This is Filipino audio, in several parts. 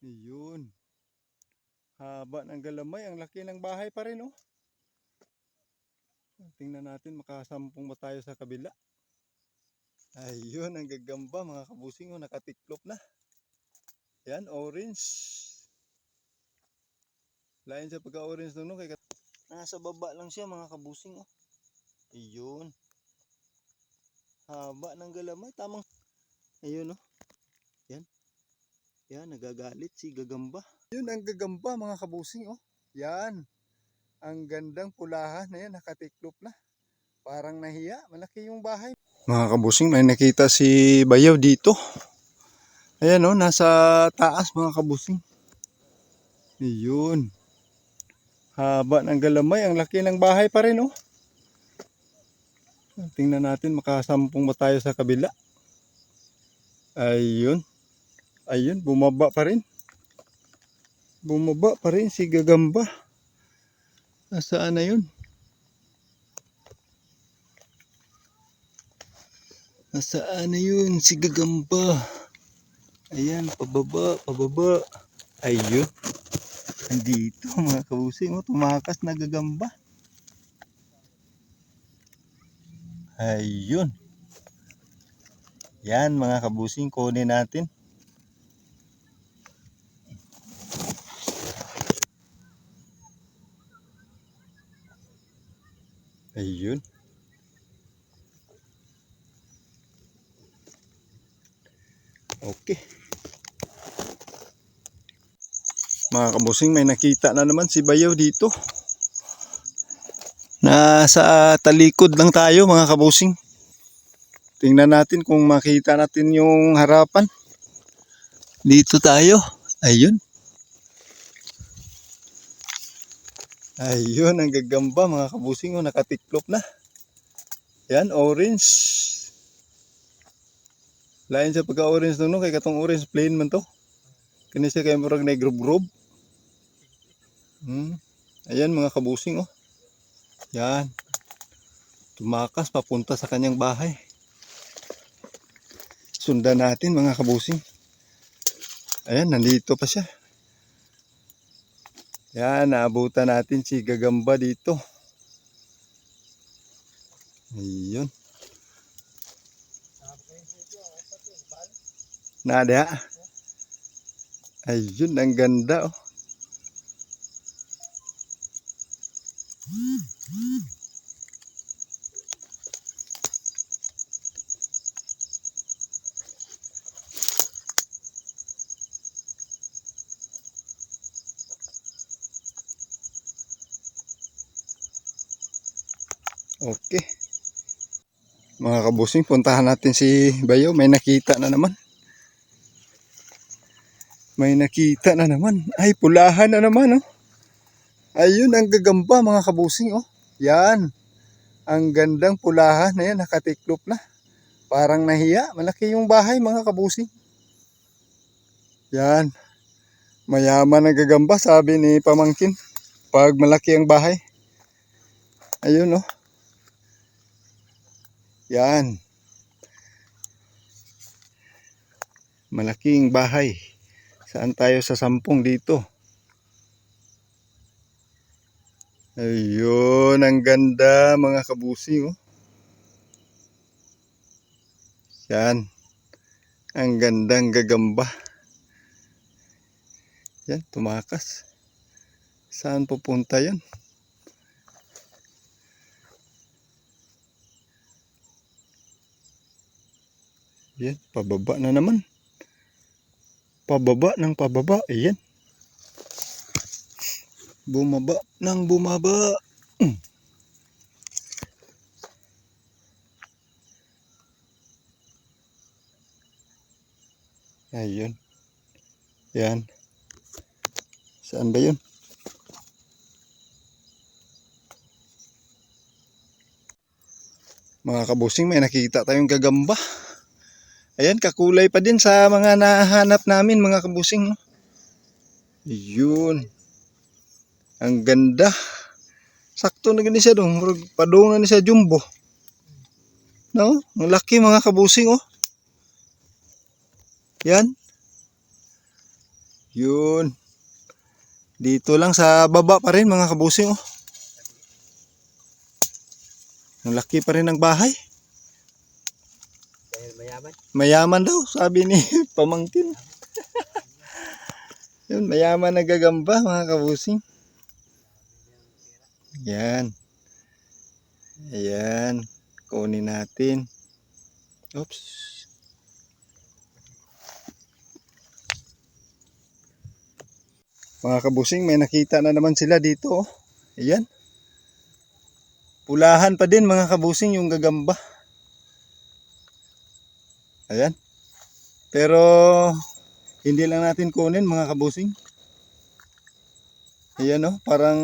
Ayun. Haba ng galamay. Ang laki ng bahay pa rin, oh. Tingnan natin, makasampung ba tayo sa kabila. Ayun, ang gagamba mga kabusing, oh. Nakatiklop na. Yan, orange. Lain sa pagka-orange nung no, kay kat- Nasa baba lang siya mga kabusing, oh. Ayun. Haba ng galamay. Tamang. Ayun, oh. Yan. Nagagalit si Gagamba. Yun ang Gagamba mga kabusing, oh. Yan. Ang gandang pulahan na yan, nakatiklop na. Parang nahiya, malaki yung bahay. Mga kabusing, may nakita si Bayaw dito. Ayan, oh, nasa taas mga kabusing. Ayun. Haba ng galamay, ang laki ng bahay pa rin, oh. Tingnan natin, makasampung ba tayo sa kabila. Ayun. Ayun, bumaba pa rin. Bumaba pa rin si Gagamba. Nasaan na yun? Nasaan na yun si Gagamba? Ayan, pababa, pababa. Ayun. Andito mga kabusing. Oh, tumakas na Gagamba. Ayun. Yan mga kabusing, kunin natin. Ayun. Okay. Mga kabusing, may nakita na naman si Bayaw dito. Nasa talikod lang tayo mga kabusing. Tingnan natin kung makita natin yung harapan. Dito tayo. Ayun. Ayun, ang gagamba mga kabusing. Oh, nakatiklop na. Yan, orange. Lain sa pagka-orange nung no, kay katong orange plain man to. Kani siya kay murag na grub-grub. Hmm. Ayan mga kabusing oh. Yan. Tumakas papunta sa kanyang bahay. Sundan natin mga kabusing. Ayan, nandito pa siya. Yan, naabutan natin si Gagamba dito. Ayun. Nada. Ayun, ang ganda oh. Okay. Mga kabusing, puntahan natin si Bayo. May nakita na naman. May nakita na naman. Ay, pulahan na naman, oh. Ayun, ang gagamba, mga kabusing, oh. Yan. Ang gandang pulahan na yan, nakatiklop na. Parang nahiya. Malaki yung bahay, mga kabusing. Yan. Mayaman ang gagamba, sabi ni Pamangkin. Pag malaki ang bahay. Ayun, oh. Yan. Malaking bahay. Saan tayo sa sampung dito? Ayun, ang ganda mga kabusi. Oh. Yan. Ang gandang gagamba. Yan, tumakas. Saan pupunta yan? Yan, pababa na naman. Pababa ng pababa. Ayan. Bumaba ng bumaba. Mm. Ayun. Yan. Saan ba yun? Mga kabusing, may nakita tayong gagamba. Ayan, kakulay pa din sa mga nahanap namin mga kabusing. Yun. Ang ganda. Sakto na gani siya dong. Murag Padung na ni siya jumbo. No? Ang laki mga kabusing oh. Yan. Yun. Dito lang sa baba pa rin mga kabusing oh. Ang laki pa rin ng bahay. Mayaman. Mayaman daw, sabi ni pamangkin. Yun, mayaman na gagamba mga kabusing. Yan. Ayan. Kunin natin. Oops. Mga kabusing, may nakita na naman sila dito. Oh. Ayan. Pulahan pa din mga kabusing yung gagamba. Ayan. Pero hindi lang natin kunin mga kabusing. Ayan oh, parang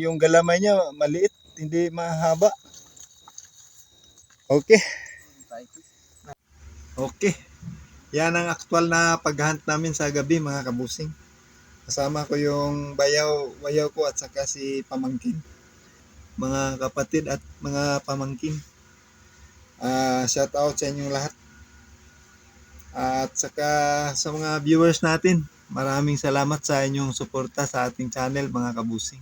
yung galamay niya maliit, hindi mahaba. Okay. Okay. Yan ang aktual na paghunt namin sa gabi mga kabusing. Kasama ko yung bayaw, bayaw ko at saka si pamangkin. Mga kapatid at mga pamangkin. Ah, shout out sa inyong lahat. At saka sa mga viewers natin, maraming salamat sa inyong suporta sa ating channel mga kabusing.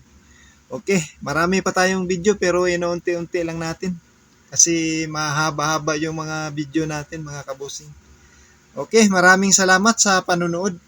Okay, marami pa tayong video pero inuunti-unti lang natin. Kasi mahaba-haba yung mga video natin mga kabusing. Okay, maraming salamat sa panonood.